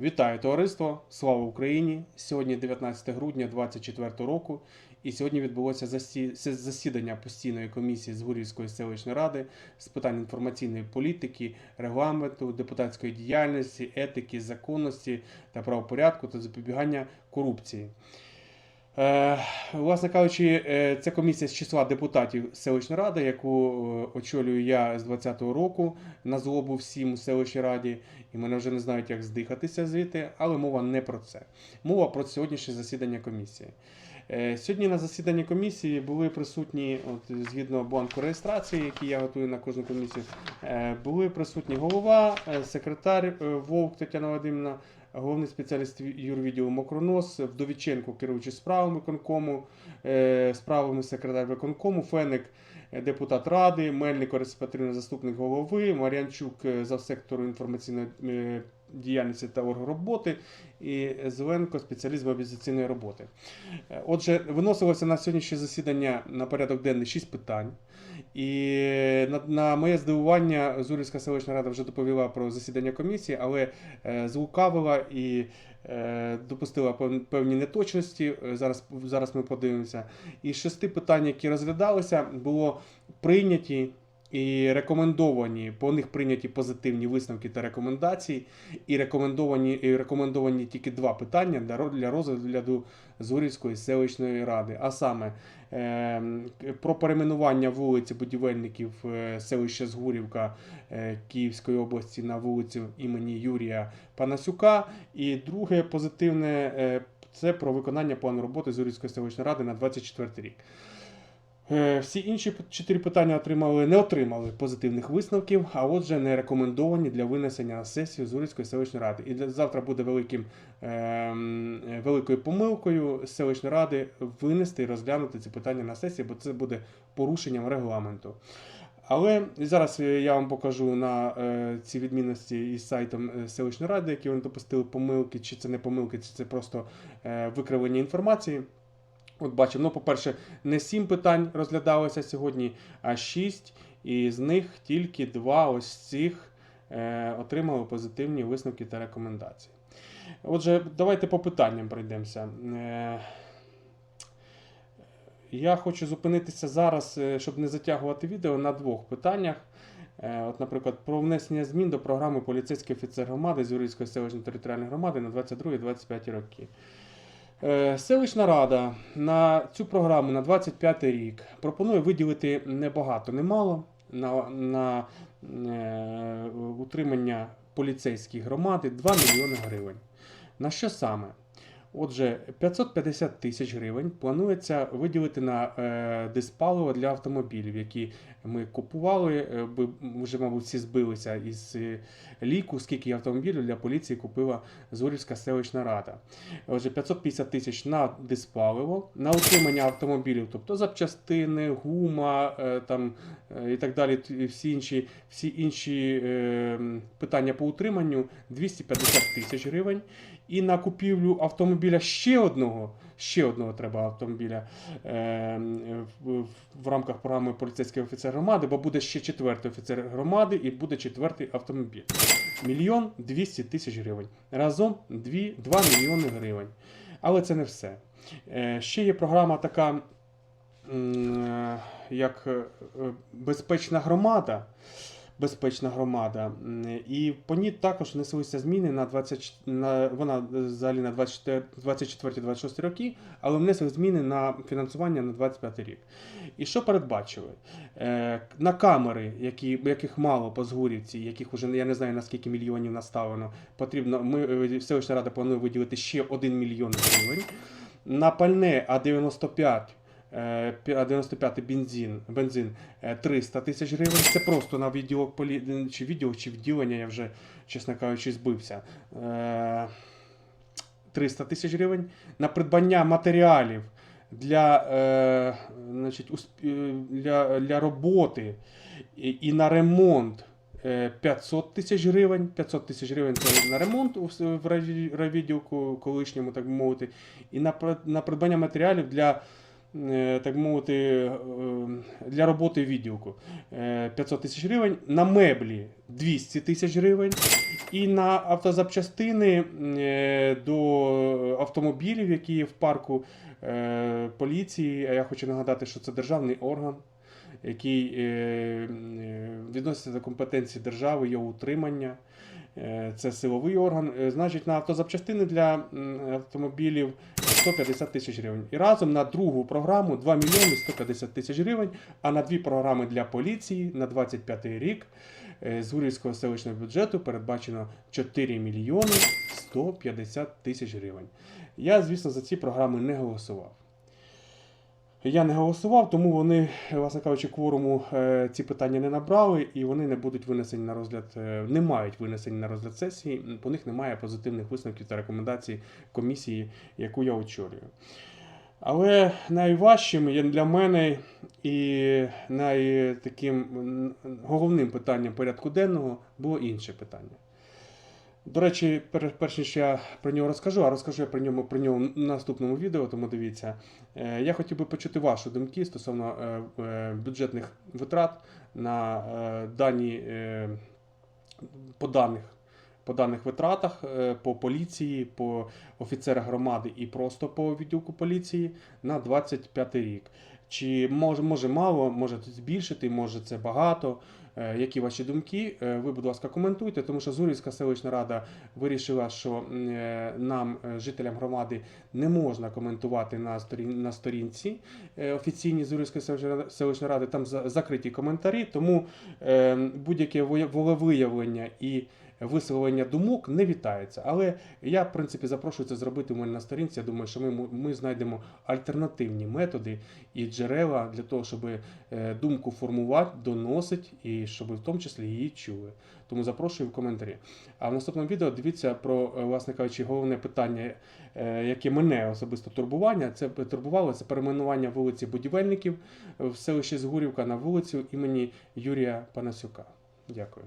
Вітаю товариство! Слава Україні! Сьогодні 19 грудня 2024 року, і сьогодні відбулося засідання постійної комісії з Гурівської селищної ради з питань інформаційної політики, регламенту, депутатської діяльності, етики, законності та правопорядку та запобігання корупції. Е, власне кажучи, це комісія з числа депутатів селищної ради, яку е, очолюю я з 20-го року на злобу всім у селищній раді, і мене вже не знають, як здихатися звідти, але мова не про це. Мова про сьогоднішнє засідання комісії. Е, Сьогодні на засіданні комісії були присутні, от, згідно бланку реєстрації, який я готую на кожну комісію, були присутні голова, секретар Вовк Тетяна Вадимівна, головний спеціаліст юрвідділу Мокронос, Вдовіченко, керуючий справами виконкому, е, справами секретар виконкому, Феник, е, депутат ради, Мельник, респективний заступник голови, Мар'янчук е, за сектору інформаційної діяльності та оргроботи, і Зеленко, спеціаліст з мобілізаційної роботи. Е, Отже, виносилося на сьогоднішнє засідання на порядок денний шість питань. І на, на моє здивування, Зурівська селищна рада вже доповіла про засідання комісії, але е, злукавила і е, допустила певні неточності. Е, Зараз, зараз ми подивимося. Із шести питань, які розглядалися, було прийняті. І рекомендовані по них прийняті позитивні висновки та рекомендації, і рекомендовані, і рекомендовані тільки два питання для ро- для розгляду Зурівської селищної ради. А саме ем, про перейменування вулиці будівельників е, селища Згурівка е, Київської області на вулицю імені Юрія Панасюка. І друге позитивне е, це про виконання плану роботи Зурівської селищної ради на 24 рік. Е, Всі інші чотири питання отримали, не отримали позитивних висновків, а отже, не рекомендовані для винесення на сесію Зурівської селищної ради. І завтра буде великим, е, великою помилкою селищної ради винести і розглянути ці питання на сесії, бо це буде порушенням регламенту. Але зараз е, я вам покажу на е, ці відмінності із сайтом е, селищної ради, які вони допустили помилки, чи це не помилки, чи це просто е, викривлення інформації. От бачимо, ну, по-перше, не сім питань розглядалося сьогодні, а шість, і з них тільки два ось цих е, отримали позитивні висновки та рекомендації. Отже, давайте по питанням пройдемося. Е, я хочу зупинитися зараз, е, щоб не затягувати відео, на двох питаннях. Е, От, наприклад, про внесення змін до програми поліцейський офіцер громади з Юрійської селищної територіальної громади на 22-25 роки. Е, Селищна рада на цю програму на 25 рік пропонує виділити небагато, немало на, на е, утримання поліцейської громади 2 мільйони гривень. На що саме? Отже, 550 тисяч гривень планується виділити на е, диспаливо для автомобілів, які ми купували. е, вже, мабуть, всі збилися із е, ліку, скільки автомобілів для поліції купила Зорівська селищна рада. Отже, 550 тисяч на диспаливо, на утримання автомобілів, тобто запчастини, гума там, і так далі, всі інші, всі інші питання по утриманню 250 тисяч гривень. І на купівлю автомобіля ще одного, ще одного треба автомобіля е, в, рамках програми поліцейський офіцер громади, бо буде ще четвертий офіцер громади і буде четвертий автомобіль. Мільйон 200 тисяч гривень. Разом 2, 2 мільйони гривень. Але це не все. Е, ще є програма така, е, як е, безпечна громада. Безпечна громада. І по ній також внеслися зміни на 20, на, вона е, взагалі на 24-26 роки, але внесли зміни на фінансування на 25 рік. І що передбачили? Е, на камери, які, яких мало по Згурівці, яких вже я не знаю наскільки мільйонів наставлено, потрібно, ми, е, селищна рада планує виділити ще 1 мільйон гривень. На пальне А95 е, пі- А95 бензин, бензин е, 300 тисяч гривень. Це просто на відділок полі... чи відділок, чи відділення, я вже, чесно кажучи, збився. Е, 300 тисяч гривень. На придбання матеріалів для, е, значить, е, для, для роботи і, на ремонт. е, 500 тисяч гривень. 500 тисяч гривень це на ремонт в райві- райвідділку колишньому, так мовити, і на, на придбання матеріалів для е, так мовити, е, для роботи відділку е, 500 тисяч гривень, на меблі 200 тисяч гривень, і на автозапчастини е, до автомобілів, які є в парку е, поліції. А я хочу нагадати, що це державний орган, який е, е, відноситься до компетенції держави, його утримання. Е, Це силовий орган. Е, Значить, на автозапчастини для автомобілів 150 тисяч гривень. І разом на другу програму 2 мільйони 150 тисяч гривень, а на дві програми для поліції на 25 рік е, з Гурівського селищного бюджету передбачено 4 мільйони 150 тисяч гривень. Я, звісно, за ці програми не голосував. Я не голосував, тому вони, власне кажучи, кворуму е, ці питання не набрали, і вони не будуть винесені на розгляд, е, не мають винесені на розгляд сесії. По них немає позитивних висновків та рекомендацій комісії, яку я очолюю. Але найважчим є для мене і найтаким головним питанням порядку денного було інше питання. До речі, пер- перш ніж я про нього розкажу, а розкажу я про ньому про нього в наступному відео, тому дивіться. Е, Я хотів би почути ваші думки стосовно е, е, бюджетних витрат на дані по даних. По даних витратах по поліції, по офіцерах громади і просто по відділку поліції на 25 рік. Чи може, може мало, може тут збільшити, може це багато. Е, Які ваші думки? Е, Ви, будь ласка, коментуйте, тому що Зурівська селищна рада вирішила, що е, нам, жителям громади, не можна коментувати на сторін на сторінці офіційній Зурівської селищної ради- Там за- закриті коментарі, тому е, будь-яке волевиявлення і висловлення думок не вітається. Але я, в принципі, запрошую це зробити у мене на сторінці. Я думаю, що ми, ми знайдемо альтернативні методи і джерела для того, щоб е, думку формувати, доносить і щоб в тому числі її чули. Тому запрошую в коментарі. А в наступному відео дивіться про, е, власне кажучи, головне питання, е, яке мене особисто турбування. Це турбувало це перейменування вулиці Будівельників в селищі Згурівка на вулицю імені Юрія Панасюка. Дякую.